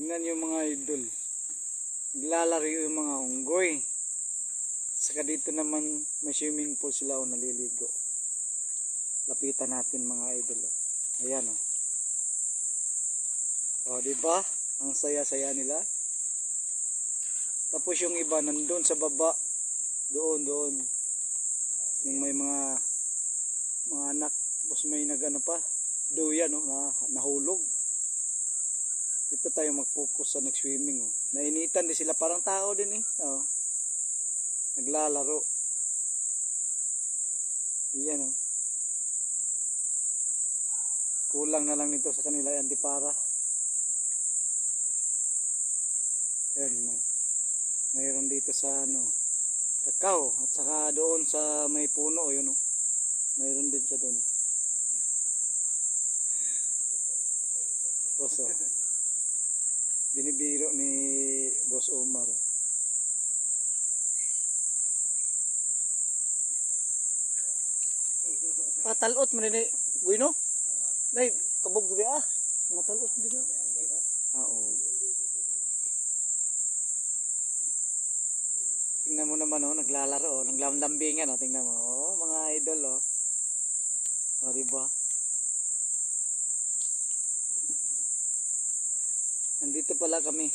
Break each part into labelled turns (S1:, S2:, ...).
S1: Tingnan yung mga idol. Naglalaro yung mga unggoy. Saka dito naman may swimming pool sila o naliligo. Lapitan natin mga idol. Oh. Ayan oh. Oh, di ba? Ang saya-saya nila. Tapos yung iba nandun sa baba. Doon, doon. Yung may mga mga anak. Tapos may nagano pa. Duyan, no? Na, nahulog. Dito tayo mag-focus sa nag-swimming. Oh. Nainitan din sila. Parang tao din eh. Oh. Naglalaro. Iyan oh. Kulang na lang nito sa kanila yan di para. Ayan, may, mayroon dito sa ano, kakao at saka doon sa may puno, oh, yun oh. Mayroon din siya doon. oh. Oh. Binibiro ni Boss Omar. oh. Ah, mo rin eh. Guino? Dai, kabog dili ah. Mga talot dili. Ah, oo. Tingnan mo naman oh, naglalaro oh, naglalambingan oh, tingnan mo. Oh, mga idol oh. Oh, di Nandito pala kami.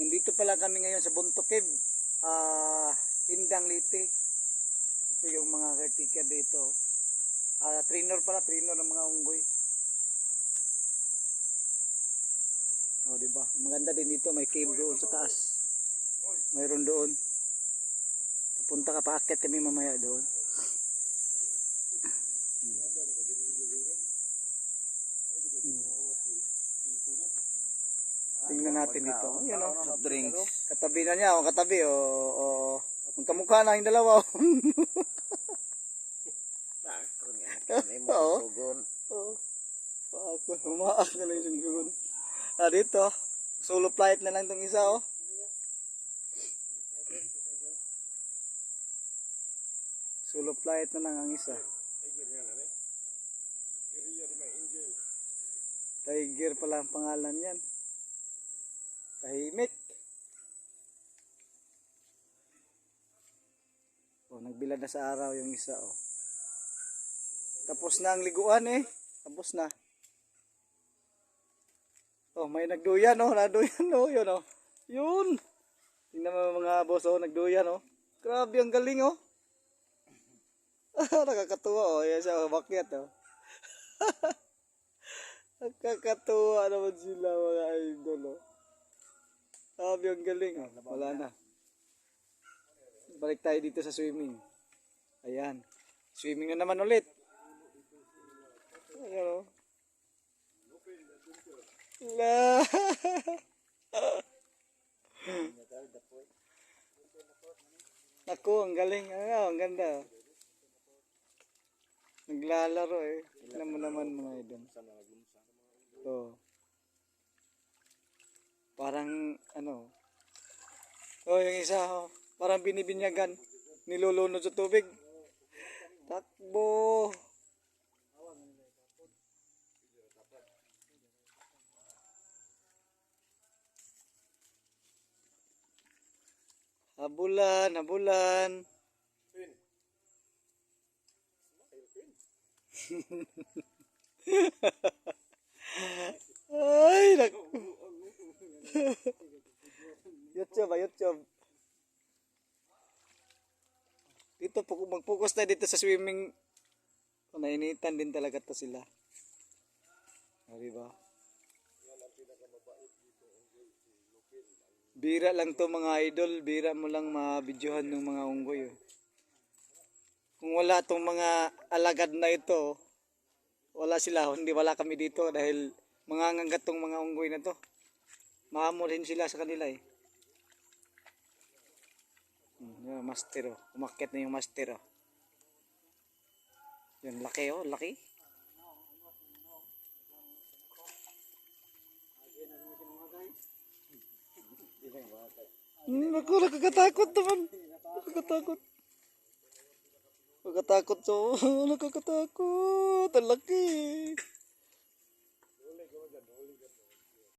S1: Nandito pala kami ngayon sa Bunto Cave. Ah, Hindang Liti. Ito yung mga caretaker dito. Ah, trainer pala, trainer ng mga unggoy. Oh, di ba? Maganda din dito, may cave doon sa taas. Mayroon doon. Papunta ka, paakyat kami mamaya doon. Tingnan natin dito. Yan o.
S2: Soft drinks.
S1: Katabi na niya, o katabi, o. o magkamukha na yung dalawa. oh. Oo. Oo. Paako, humaak na lang yung sugon. Ah, dito. Solo flight na lang itong isa, oh. Solo flight na lang ang isa. Tiger pala ang pangalan yan. Tahimik. Oh, nagbilad na sa araw yung isa, oh. Tapos na ang liguan eh. Tapos na. Oh, may nagduyan oh, naduyan oh, yun oh. Yun. Tingnan mo mga boss oh, nagduyan oh. Grabe ang galing oh. Nakakatuwa oh, yan siya oh, bakyat oh. Nakakatuwa naman sila mga idol oh. Grabe ang galing oh. Wala na. Balik tayo dito sa swimming. Ayan. Swimming na naman ulit. Ayan o. La. Ako, ang galing. Ano, ang ganda. oh. Naglalaro eh. Tignan mo naman mga idol. Oh. Parang ano. Oh, yung isa oh. Parang binibinyagan. Nilulunod sa tubig. Takbo. Habulan, habulan. Ay, Dito po mag-focus tayo dito sa swimming. Nainitan din talaga to sila. O, di ba? Bira lang to mga idol, bira mo lang mabidyohan ng mga unggoy. Oh. Kung wala tong mga alagad na ito, wala sila, hindi wala kami dito dahil mangangagat tong mga unggoy na to. Maamulhin sila sa kanila eh. Hmm, yun, master oh. Umakyat na yung master oh. Yun, laki oh, laki. Hmm, ako, nakakatakot naman. Nakakatakot. Nakakatakot to. Nakakatakot. Ang laki.